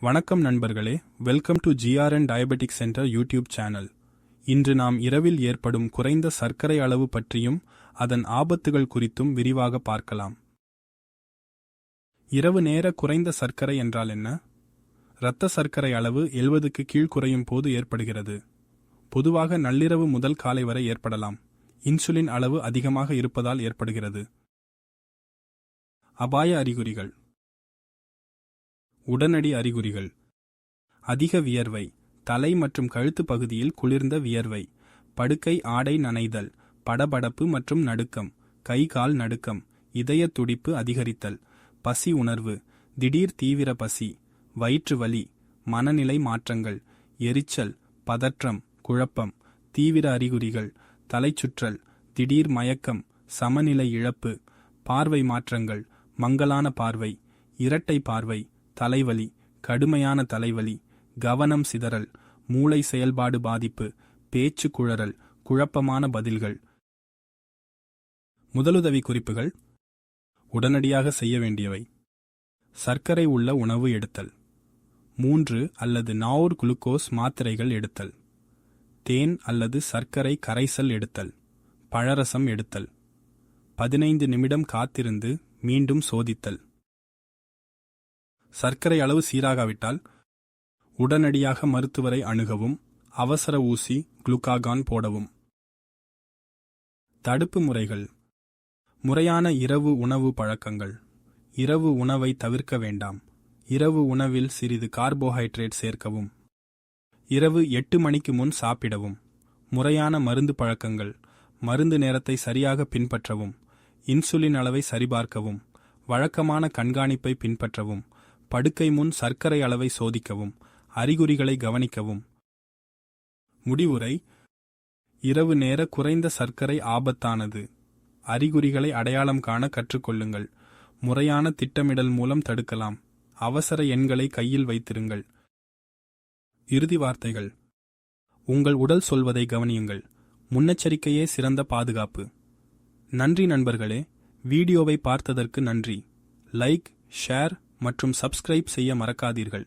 வணக்கம் நண்பர்களே welcome to GRN diabetic centre YouTube channel இன்று நாம் இரவில் ஏற்படும் குறைந்த சர்க்கரை அளவு பற்றியும் அதன் ஆபத்துகள் குறித்தும் விரிவாக பார்க்கலாம். இரவு நேர குறைந்த சர்க்கரை என்றால் என்ன? இரத்த சர்க்கரை அளவு எழுபதுக்கு கீழ் குறையும் போது ஏற்படுகிறது. பொதுவாக நள்ளிரவு முதல் காலை வரை ஏற்படலாம். இன்சுலின் அளவு அதிகமாக இருப்பதால் ஏற்படுகிறது. அபாய அறிகுறிகள். உடனடி அறிகுறிகள். அதிக வியர்வை. தலை மற்றும் கழுத்து பகுதியில் குளிர்ந்த வியர்வை. படுக்கை ஆடை நனைதல். படபடப்பு மற்றும் நடுக்கம். கை கால் நடுக்கம். இதய துடிப்பு அதிகரித்தல். பசி உணர்வு. திடீர் தீவிர பசி. வயிற்று வலி. மனநிலை மாற்றங்கள். எரிச்சல். பதற்றம். குழப்பம். தீவிர அறிகுறிகள். தலைச்சுற்றல். திடீர் மயக்கம். சமநிலை இழப்பு. பார்வை மாற்றங்கள். மங்கலான பார்வை. இரட்டை பார்வை. தலைவலி கடுமையான தலைவலி கவனம் சிதறல் மூளை செயல்பாடு பாதிப்பு பேச்சு குழறல் குழப்பமான பதில்கள். முதலுதவி குறிப்புகள். உடனடியாக செய்ய வேண்டியவை. சர்க்கரை உள்ள உணவு எடுத்தல். மூன்று அல்லது நாவூர் குளுக்கோஸ் மாத்திரைகள் எடுத்தல். தேன் அல்லது சர்க்கரை கரைசல் எடுத்தல். பழரசம் எடுத்தல். பதினைந்து நிமிடம் காத்திருந்து மீண்டும் சோதித்தல். சர்க்கரை அளவு சீராகாவிட்டால் உடனடியாக மருத்துவரை அணுகவும் அவசர ஊசி குளுக்காகான் போடவும். தடுப்பு முறைகள். முறையான இரவு உணவு பழக்கங்கள். இரவு உணவை தவிர்க்க வேண்டாம். இரவு உணவில் சிறிது கார்போஹைட்ரேட் சேர்க்கவும். இரவு எட்டு மணிக்கு முன் சாப்பிடவும். முறையான மருந்து பழக்கங்கள். மருந்து நேரத்தை சரியாக பின்பற்றவும். இன்சுலின் அளவை சரிபார்க்கவும். வழக்கமான கண்காணிப்பை பின்பற்றவும். படுக்கை முன் சர்க்கரை அளவை சோதிக்கவும் அறிகுறிகளை கவனிக்கவும். முடிவுரை இரவு நேர குறைந்த சர்க்கரை ஆபத்தானது. அறிகுறிகளை அடையாளம் காண கற்றுக்கொள்ளுங்கள். முறையான திட்டமிடல் மூலம் தடுக்கலாம். அவசர எண்களை கையில் வைத்திருங்கள். இறுதி வார்த்தைகள். உங்கள் உடல் சொல்வதை கவனியுங்கள். முன்னெச்சரிக்கையே சிறந்த பாதுகாப்பு. நன்றி நண்பர்களே. வீடியோவை பார்த்ததற்கு நன்றி. லைக் ஷேர் மற்றும் சப்ஸ்கிரைப் செய்ய மறக்காதீர்கள்.